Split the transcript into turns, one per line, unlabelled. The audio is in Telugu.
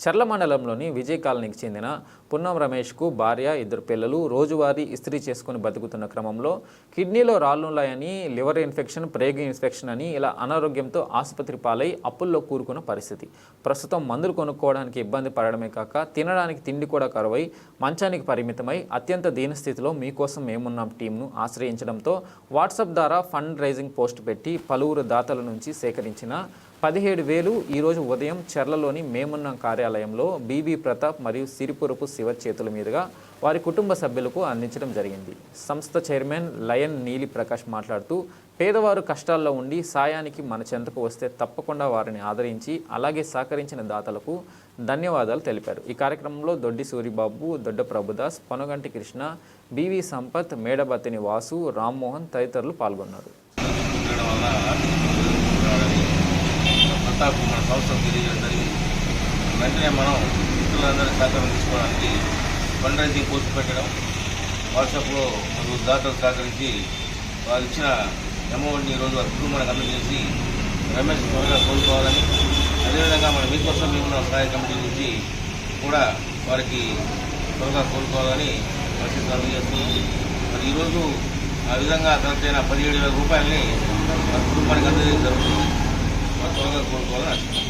చర్ల మండలంలోని విజయ్ కాలనీకి చెందిన పున్నం రమేష్కు భార్య ఇద్దరు పిల్లలు రోజువారీ ఇస్త్రీ చేసుకుని బతుకుతున్న క్రమంలో కిడ్నీలో రాళ్ళున్నాయని లివర్ ఇన్ఫెక్షన్ ప్రేగ్ ఇన్ఫెక్షన్ అని ఇలా అనారోగ్యంతో ఆసుపత్రి పాలై అప్పుల్లో కూరుకున్న పరిస్థితి. ప్రస్తుతం మందులు కొనుక్కోవడానికి ఇబ్బంది పడడమే కాక తినడానికి తిండి కూడా కరువై మంచానికి పరిమితమై అత్యంత దీనస్థితిలో మీకోసం మేమున్నాం టీంను ఆశ్రయించడంతో వాట్సాప్ ద్వారా ఫండ్ రైజింగ్ పోస్ట్ పెట్టి పలువురు దాతల నుంచి సేకరించిన పదిహేడు వేలు ఈరోజు ఉదయం చెర్లలోని మేమున్న కార్యాలయంలో బీబీ ప్రతాప్ మరియు సిరిపురపు శివ చేతుల మీదుగా వారి కుటుంబ సభ్యులకు అందించడం జరిగింది. సంస్థ చైర్మన్ లయన్ నీలి ప్రకాష్ మాట్లాడుతూ పేదవారు కష్టాల్లో ఉండి సాయానికి మన చెంతకు వస్తే తప్పకుండా వారిని ఆదరించి అలాగే సహకరించిన దాతలకు ధన్యవాదాలు తెలిపారు. ఈ కార్యక్రమంలో దొడ్డి సూరిబాబు దొడ్డ ప్రభుదాస్ పొనగంటి కృష్ణ బీవీ సంపత్ మేడబత్తిని వాసు రామ్మోహన్ తదితరులు పాల్గొన్నారు.
ఉండడం మన సంవత్సరం తెలియజేయడం జరిగింది వెంటనే మనం మిత్రులందరినీ సహకారం తీసుకోవడానికి ఫండ్ రైజింగ్ పోస్ట్ పెట్టడం వాట్సాప్లో మనకు దాతలు సహకరించి వారు ఇచ్చిన అమౌంట్ని ఈరోజు వారి కుటుంబానికి అందజేసి రమేష్ త్వరగా కోలుకోవాలని అదేవిధంగా మన మీకోసం మేము సహాయ కమిటీ నుంచి కూడా వారికి త్వరగా కోలుకోవాలని పరిస్థితి అందజేస్తున్నాం మరి ఈరోజు ఆ విధంగా ఖర్చైన పదిహేడు వేల రూపాయలని వారి కుటుంబానికి అందజేయడం జరుగుతుంది. వారు త్వరగా కోలుకోవాలని ఆశిస్తున్నాం